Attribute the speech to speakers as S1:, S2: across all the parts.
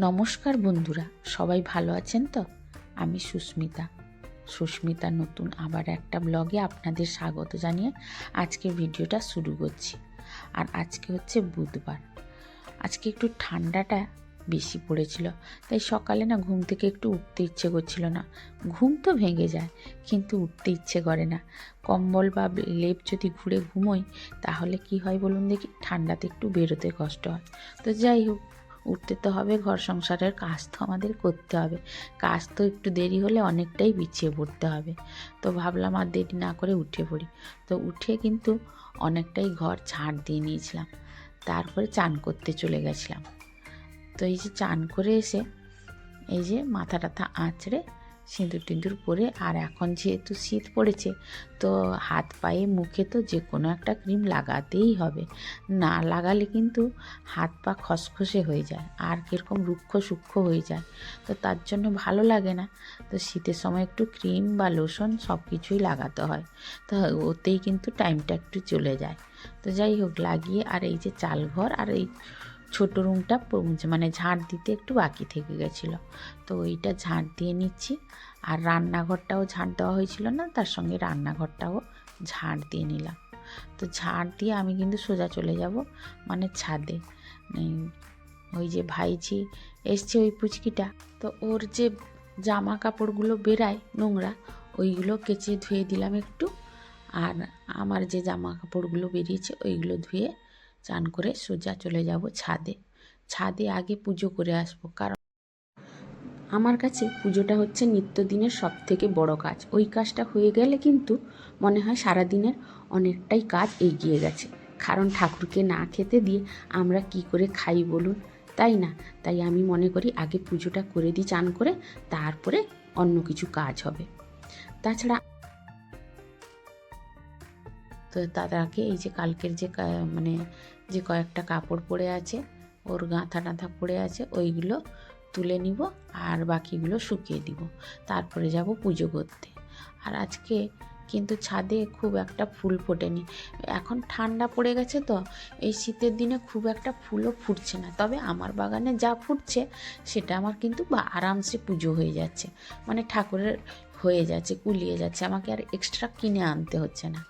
S1: নমস্কার বন্ধুরা, সবাই ভালো আছেন তো? আমি সুস্মিতা। সুস্মিতা নতুন আবার একটা ব্লগে আপনাদের স্বাগত জানিয়ে আজকে ভিডিওটা শুরু করছি। আর আজকে হচ্ছে বুধবার। আজকে একটু ঠান্ডাটা বেশি পড়েছিল, তাই সকালে না ঘুম থেকে একটু উঠতে ইচ্ছে করছিল না। ঘুম তো ভেঙে যায়, কিন্তু উঠতে ইচ্ছে করে না। কম্বল বা লেপ যদি ঘুরে ঘুমোই, তাহলে কি হয় বলুন দেখি, ঠান্ডাতে একটু বেরোতে কষ্ট হয়। তো যাই হোক উঠতে তো হবে, ঘর সংসারের কাজ তো আমাদের করতে হবে। কাজ তো একটু দেরি হলে অনেকটাই পিছিয়ে পড়তে হবে। তো ভাবলাম আর দেরি না করে উঠে পড়ি। তো উঠে কিন্তু অনেকটাই ঘর ছাড় দিয়ে নিয়েছিলাম। তারপরে চান করতে চলে গেছিলাম। তো এই যে চান করে এসে, এই যে মাথা টাথা আঁচড়ে সিঁদুর টিঁদুর পরে, আর এখন যেহেতু শীত পড়েছে, তো হাত পায়ে, মুখে তো যে কোনো একটা ক্রিম লাগাতেই হবে। না লাগালে কিন্তু হাত পা খসখসে হয়ে যায়, আর কীরকম রুক্ষ সূক্ষ্ম হয়ে যায়। তো তার জন্য ভালো লাগে না। তো শীতের সময় একটু ক্রিম বা লোশন সব কিছুই লাগাতে হয়। তো ওতেই কিন্তু টাইমটা একটু চলে যায়। তো যাই হোক, লাগিয়ে আর এই যে চালঘর আর এই ছোটো রুমটা প- মানে ঝাঁট দিতে একটু বাকি থেকে গেছিল। তো ওইটা ঝাঁট দিয়ে নিচ্ছি। আর রান্নাঘরটাও ঝাঁট দেওয়া হয়েছিল না, তার সঙ্গে রান্নাঘরটাও ঝাঁট দিয়ে নিলাম। তো ঝাঁট দিয়ে আমি কিন্তু সোজা চলে যাব মানে ছাদে। ওই যে ভাইঝি এসছে ওই পুচকিটা। তো ওর যে জামা কাপড়গুলো বেরায় নোংরা, ওইগুলো কেচে ধুয়ে দিলাম একটু। আর আমার যে জামা কাপড়গুলো বেরিয়েছে, ওইগুলো ধুয়ে চান করে সোজা চলে যাব ছাদে। ছাদে আগে পুজো করে আসব, কারণ আমার কাছে পুজোটা হচ্ছে নিত্যদিনের সব থেকে বড় কাজ। ওই কাজটা হয়ে গেলে কিন্তু মনে হয় সারাদিনের অনেকটাই কাজ এগিয়ে গেছে। কারণ ঠাকুরকে না খেতে দিয়ে আমরা কি করে খাই বলুন? তাই না? তাই আমি মনে করি আগে পুজোটা করে দিই চান করে, তারপরে অন্য কিছু কাজ হবে। তাছাড়া তো দাদাকে এই যে কালকের যে মানে যে কয়েকটা কাপড় পরে আছে, ওর গাঁথা টাঁথা পড়ে আছে, ওইগুলো তুলে নিব আর বাকিগুলো শুকিয়ে দিব। তারপরে যাব পুজো করতে। আর আজকে কিন্তু ছাদে খুব একটা ফুল ফোটেনি। এখন ঠান্ডা পড়ে গেছে তো, এই শীতের দিনে খুব একটা ফুলও ফুটছে না। তবে আমার বাগানে যা ফুটছে, সেটা আমার কিন্তু আরামসে পুজো হয়ে যাচ্ছে। মানে ঠাকুরের হয়ে যাচ্ছে, কুলিয়ে যাচ্ছে। আমাকে আর এক্সট্রা কিনে আনতে হচ্ছে না।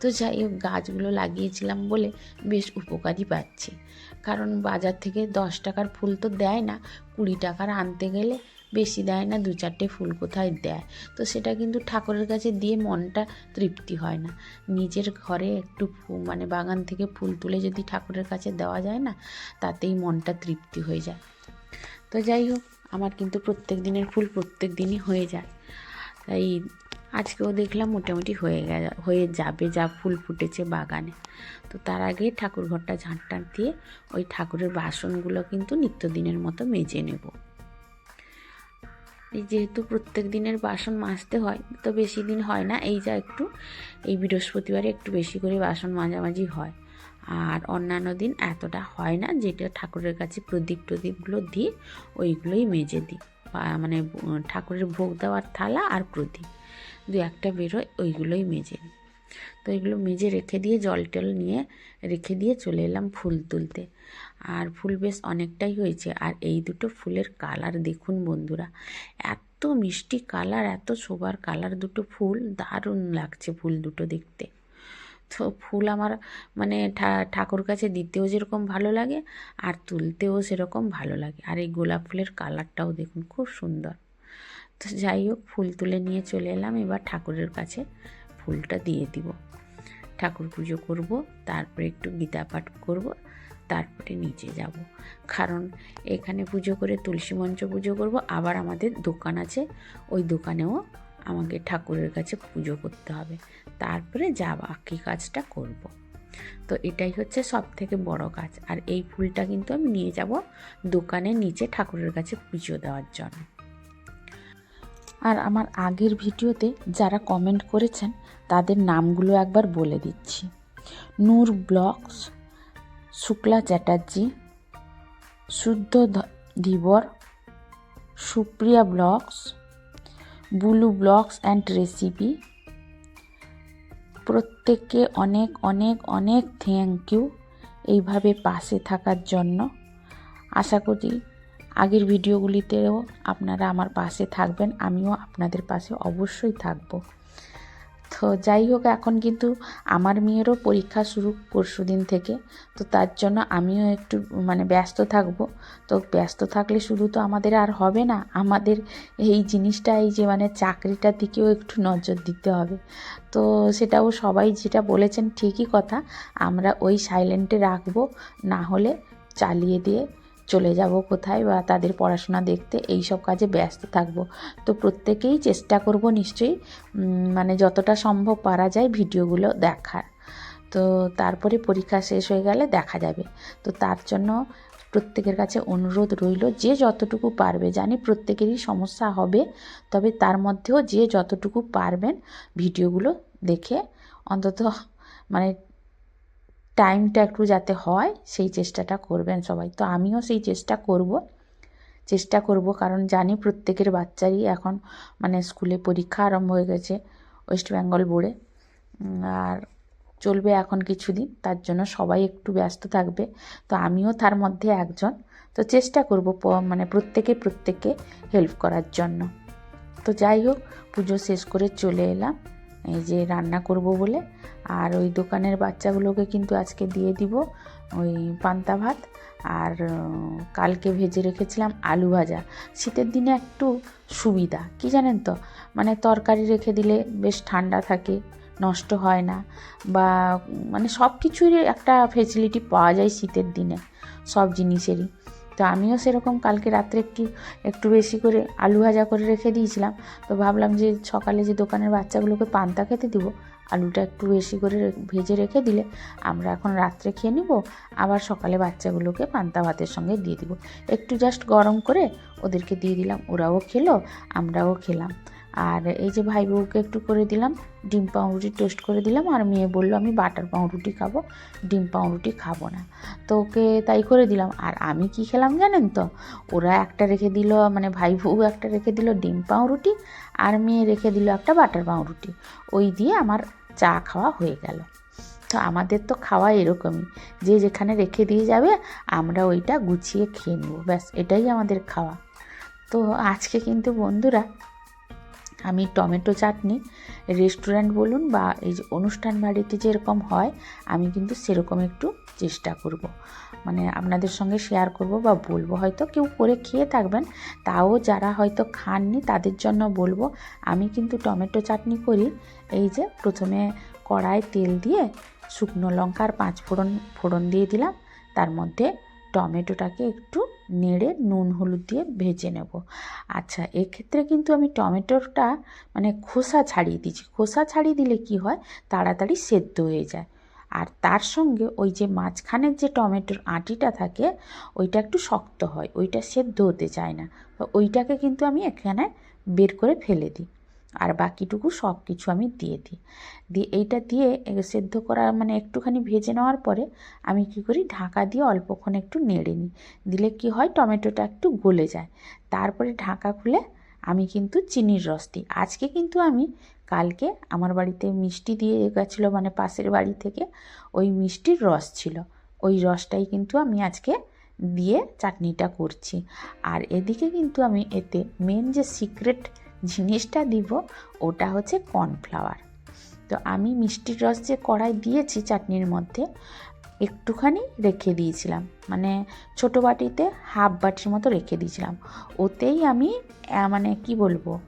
S1: তো যাই হোক, গাছগুলো লাগিয়েছিলাম বলে বেশ উপকারই পাচ্ছি। কারণ বাজার থেকে দশ টাকার ফুল তো দেয় না, কুড়ি টাকার আনতে গেলে বেশি দেয় না, দু চারটে ফুল কোথায় দেয়? তো সেটা কিন্তু ঠাকুরের কাছে দিয়ে মনটা তৃপ্তি হয় না। নিজের ঘরে একটু মানে বাগান থেকে ফুল তুলে যদি ঠাকুরের কাছে দেওয়া যায় না, তাতেই মনটা তৃপ্তি হয়ে যায়। তো যাই হোক, আমার কিন্তু প্রত্যেক দিনের ফুল প্রত্যেক দিনই হয়ে যায়। তাই আজকেও দেখলাম মোটামুটি হয়ে গে হয়ে যাবে যা ফুল ফুটেছে বাগানে। তো তার আগে ঠাকুর ঘরটা ঝাঁট টাঁট দিয়ে ওই ঠাকুরের বাসনগুলো কিন্তু নিত্যদিনের মতো মেজে নেব। এই যেহেতু প্রত্যেক দিনের বাসন মাজতে হয়, তো বেশি দিন হয় না, এই যা একটু, এই বৃহস্পতিবারে একটু বেশি করে বাসন মাঝামাঝি হয়। আর অন্যান্য দিন এতটা হয় না, যেটা ঠাকুরের কাছে প্রদীপ টদীপগুলো দিয়ে ওইগুলোই মেজে দিই। মানে ঠাকুরের ভোগ দেওয়ার থালা আর প্রদীপ। দু একটা বেরোয়, ওইগুলোই মেজে তো এগুলো মেজে রেখে দিয়ে জল টল নিয়ে রেখে দিয়ে চলে এলাম ফুল তুলতে। আর ফুল বেশ অনেকটাই হয়েছে। আর এই দুটো ফুলের কালার দেখুন বন্ধুরা, এত মিষ্টি কালার, এত শোবার কালার দুটো ফুল, দারুণ লাগছে ফুল দুটো দেখতে। তো ফুল আমার মানে ঠাকুর কাছে দিতেও যেরকম ভালো লাগে আর তুলতেও সেরকম ভালো লাগে। আর এই গোলাপ ফুলের কালারটাও দেখুন খুব সুন্দর। তো যাই হোক, ফুল তুলে নিয়ে চলে এলাম। এবার ঠাকুরের কাছে ফুলটা দিয়ে দিব। ঠাকুর পুজো করব, তারপরে একটু গীতা পাঠ করব, তারপরে নিচে যাব। কারণ এখানে পুজো করে তুলসী মঞ্চ পুজো করব। আবার আমাদের দোকান আছে, ওই দোকানেও আমাকে ঠাকুরের কাছে পুজো করতে হবে। তারপরে যা বাকি কাজটা করব। তো এটাই হচ্ছে সব থেকে বড় কাজ। আর এই ফুলটা কিন্তু আমি নিয়ে যাব দোকানের নিচে ঠাকুরের কাছে পুজো দেওয়ার জন্য। আর আমার আগের ভিডিওতে যারা কমেন্ট করেছেন, তাদের নামগুলো একবার বলে দিচ্ছি। নূর blogs Shukla Chatterjee, Shuddha Dhibar Supriya blogs, Bulu blogs and recipe প্রত্যেককে অনেক অনেক অনেক থ্যাংক ইউ এইভাবে পাশে থাকার জন্য। আশা করি আগের ভিডিওগুলিতেও আপনারা আমার পাশে থাকবেন, আমিও আপনাদের পাশে অবশ্যই থাকব। তো যাই হোক, এখন কিন্তু আমার মেয়েরও পরীক্ষা শুরু পরশু দিন থেকে। তো তার জন্য আমিও একটু মানে ব্যস্ত থাকব। তো ব্যস্ত থাকলে শুধু তো আমাদের আর হবে না, আমাদের এই জিনিসটা, এই যে মানে চাকরিটার দিকেও একটু নজর দিতে হবে। তো সেটাও সবাই যেটা বলেছেন ঠিকই কথা, আমরা ওই সাইলেন্টে রাখব, না হলে চালিয়ে দিয়ে চলে যাব কোথায় বা তাদের পড়াশোনা দেখতে, এই সব কাজে ব্যস্ত থাকব। তো প্রত্যেকেই চেষ্টা করব নিশ্চয়ই মানে যতটা সম্ভব পারা যায় ভিডিওগুলো দেখার। তো তারপরে পরীক্ষা শেষ হয়ে গেলে দেখা যাবে। তো তার জন্য প্রত্যেকের কাছে অনুরোধ রইল, যে যতটুকু পারবে, জানি প্রত্যেকেরই সমস্যা হবে, তবে তার মধ্যেও যে যতটুকু পারবেন ভিডিওগুলো দেখে অন্তত মানে টাইমটা একটু যাতে হয়, সেই চেষ্টাটা করবেন সবাই। তো আমিও সেই চেষ্টা করব। চেষ্টা করব, কারণ জানি প্রত্যেকের বাচ্চারই এখন মানে স্কুলে পরীক্ষা আরম্ভ হয়ে গেছে ওয়েস্ট বেঙ্গল বোর্ডে। আর চলবে এখন কিছুদিন, তার জন্য সবাই একটু ব্যস্ত থাকবে। তো আমিও তার মধ্যে একজন। তো চেষ্টা করব মানে প্রত্যেকে প্রত্যেককে হেল্প করার জন্য। তো যাই হোক, পুজো শেষ করে চলে এলাম। এই যে রান্না করব বলে। আর ওই দোকানের বাচ্চাগুলোকে কিন্তু আজকে দিয়ে দিব ওই পান্তা ভাত। আর কালকে ভেজে রেখেছিলাম আলু ভাজা। শীতের দিনে একটু সুবিধা, কি জানেন তো? মানে তরকারি রেখে দিলে বেশ ঠান্ডা থাকে, নষ্ট হয় না। বা মানে সব কিছুরই একটা ফেসিলিটি পাওয়া যায় শীতের দিনে, সব জিনিসেরই। তো আমিও সেরকম কালকে রাত্রে একটু একটু বেশি করে আলু ভাজা করে রেখে দিয়েছিলাম। তো ভাবলাম যে সকালে যে দোকানের বাচ্চাগুলোকে পান্তা খেতে দিব, আলুটা একটু বেশি করে ভেজে রেখে দিলে আমরা এখন রাত্রে খেয়ে নিব, আবার সকালে বাচ্চাগুলোকে পান্তা ভাতের সঙ্গে দিয়ে দিব। একটু জাস্ট গরম করে ওদেরকে দিয়ে দিলাম, ওরাও খেলো, আমরাও খেলাম। আর এই যে ভাই বউকে একটু করে দিলাম, ডিম পাউরুটি টোস্ট করে দিলাম আর মেয়ে বলল, আমি বাটার পাউরুটি খাব, ডিম পাউরুটি খাব না। তো ওকে তাই করে দিলাম। আর আমি কি খেলাম জানেন তো? ওরা একটা রেখে দিল মানে ভাই বউ একটা রেখে দিল ডিম পাউরুটি আর মেয়ে রেখে দিল একটা বাটার পাউরুটি। ওই দিয়ে আমার চা খাওয়া হয়ে গেল। তো আমাদের তো খাওয়া এরকমই। যে যেখানে রেখে দিয়ে যাবে, আমরা ওইটা গুছিয়ে খেয়ে নেব। ব্যাস, এটাই আমাদের খাওয়া। তো আজকে কিন্তু বন্ধুরা আমি টমেটো চাটনি রেস্টুরেন্ট বলুন বা এই যে অনুষ্ঠান বাড়িতে যেরকম হয়, আমি কিন্তু সেরকম একটু চেষ্টা করব। মানে আপনাদের সঙ্গে শেয়ার করব বা বলব হয়তো কেউ করে খেয়ে থাকবেন, তাও যারা হয়তো খাননি তাদের জন্য বলব আমি কিন্তু টমেটো চাটনি করি, এই যে প্রথমে কড়ায় তেল দিয়ে শুকনো লঙ্কার পাঁচ ফোড়ন ফোড়ন দিয়ে দিলাম, তার মধ্যে টমেটোটাকে একটু নেড়ে নুন হলুদ দিয়ে ভেজে নেব। আচ্ছা এক্ষেত্রে কিন্তু আমি টমেটোটা মানে খোসা ছাড়িয়ে দিচ্ছি খোসা ছাড়িয়ে দিলে কি হয়? তাড়াতাড়ি সেদ্ধ হয়ে যায়। আর তার সঙ্গে ওই যে মাঝখানের যে টমেটোর আঁটিটা থাকে, ওইটা একটু শক্ত হয়, ওইটা সেদ্ধ হতে চায় না। ওইটাকে কিন্তু আমি এখানে বের করে ফেলে দিই। আর বাকিটুকু সব কিছু আমি দিয়ে দিই। দিয়ে এইটা দিয়ে সেদ্ধ করা মানে একটুখানি ভেজে নেওয়ার পরে আমি কি করি, ঢাকা দিয়ে অল্পক্ষণ একটু নেড়ে নিই। দিলে কি হয়, টমেটোটা একটু গলে যায়। তারপরে ঢাকা খুলে আমি কিন্তু চিনির রস দিই। আজকে কিন্তু আমি কালকে আমার বাড়িতে মিষ্টি দিয়ে গেছিল মানে পাশের বাড়ি থেকে, ওই মিষ্টির রস ছিল। ওই রসটাই কিন্তু আমি আজকে দিয়ে চাটনিটা করছি। আর এদিকে কিন্তু আমি এতে মেন যে সিক্রেট জিনিসটা দিব, ওটা হচ্ছে কর্নফ্লাওয়ার। তো আমি মিষ্টির রস যে কড়াই দিয়েছি চাটনির মধ্যে, একটুখানি রেখে দিয়েছিলাম। মানে ছোটো বাটিতে হাফ বাটির মতো রেখে দিয়েছিলাম। ওতেই আমি মানে কি বলব,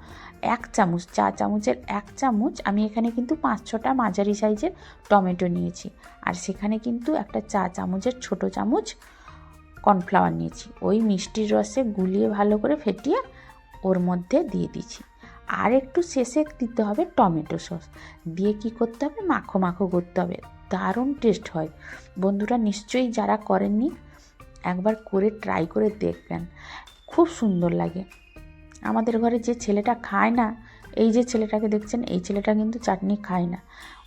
S1: এক চামচ, চা চামচের এক চামচ আমি এখানে কিন্তু পাঁচ ছটা মাঝারি সাইজের টমেটো নিয়েছি। আর সেখানে কিন্তু একটা চা চামচের ছোট চামচ কর্নফ্লাওয়ার নিয়েছি। ওই মিষ্টির রসে গুলিয়ে ভালো করে ফেটিয়ে ওর মধ্যে দিয়ে দিচ্ছি। আর একটু শেষে দিতে হবে টমেটো সস। দিয়ে কি করতে হবে? মাখো মাখো করতে হবে। দারুণ টেস্ট হয়। বন্ধুরা, নিশ্চয়ই যারা করেননি, একবার করে ট্রাই করে দেখবেন। খুব সুন্দর লাগে। আমাদের ঘরে যে ছেলেটা খায় না, এই যে ছেলেটাকে দেখছেন, এই ছেলেটা কিন্তু চাটনি খায় না।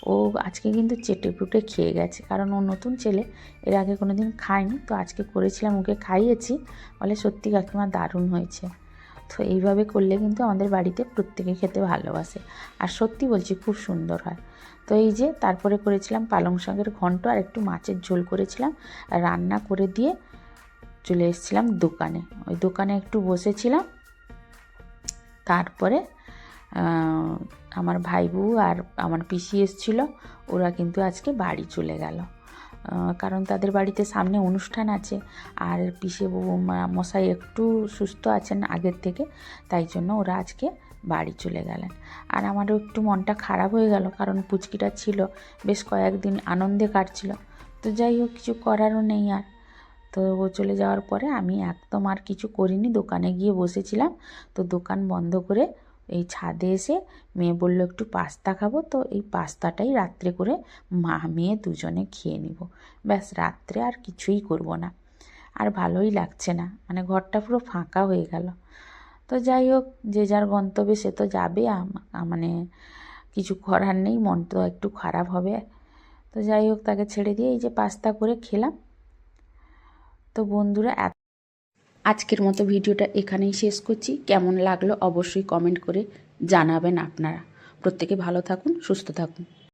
S1: ও আজকে কিন্তু চেটে পুটে খেয়ে গেছে। কারণ ও নতুন ছেলে, এর আগে কোনো দিন খায়নি। তো আজকে করেছিলাম, ওকে খাইয়েছি। বলে সত্যি কাকিমা দারুণ হয়েছে। তো এইভাবে করলে কিন্তু আমাদের বাড়িতে প্রত্যেকে খেতে ভালোবাসে। আর সত্যি বলছি, খুব সুন্দর হয়। তো এই যে তারপরে করেছিলাম পালং শাকের ঘন্ট আর একটু মাছের ঝোল করেছিলাম। রান্না করে দিয়ে চলে এসেছিলাম দোকানে। ওই দোকানে একটু বসেছিলাম। তারপরে আমার ভাইবু আর আমার পিসি এসছিল, ওরা কিন্তু আজকে বাড়ি চলে গেল। কারণ তাদের বাড়িতে সামনে অনুষ্ঠান আছে। আর পিসে মশাই একটু সুস্থ আছেন আগের থেকে, তাই জন্য ওরা আজকে বাড়ি চলে গেলেন। আর আমারও একটু মনটা খারাপ হয়ে গেল, কারণ পুচকিটা ছিল, বেশ কয়েকদিন আনন্দে কাটছিল। তো যাই হোক, কিছু করারও নেই আর। তো ও চলে যাওয়ার পরে আমি একদম আর কিছু করিনি, দোকানে গিয়ে বসেছিলাম। তো দোকান বন্ধ করে এই ছাদে এসে মেয়ে বলল, একটু পাস্তা খাব? তো এই পাস্তাটাই রাত্রে করে মা মেয়ে দুজনে খেয়ে নিব। ব্যাস, রাত্রে আর কিছুই করব না। আর ভালোই লাগছে না মানে ঘরটা পুরো ফাঁকা হয়ে গেল। তো যাই হোক, যে যার গন্তব্যে সে তো যাবে মানে কিছু করার নেই, মন তো একটু খারাপ হবে। তো যাই হোক, তাকে ছেড়ে দিয়ে এই যে পাস্তা করে খেলাম। তো বন্ধুরা এত আজকের মতো ভিডিওটা এখানেই শেষ করছি। কেমন লাগল অবশ্যই কমেন্ট করে জানাবেন আপনারা। প্রত্যেকে ভালো থাকুন, সুস্থ থাকুন।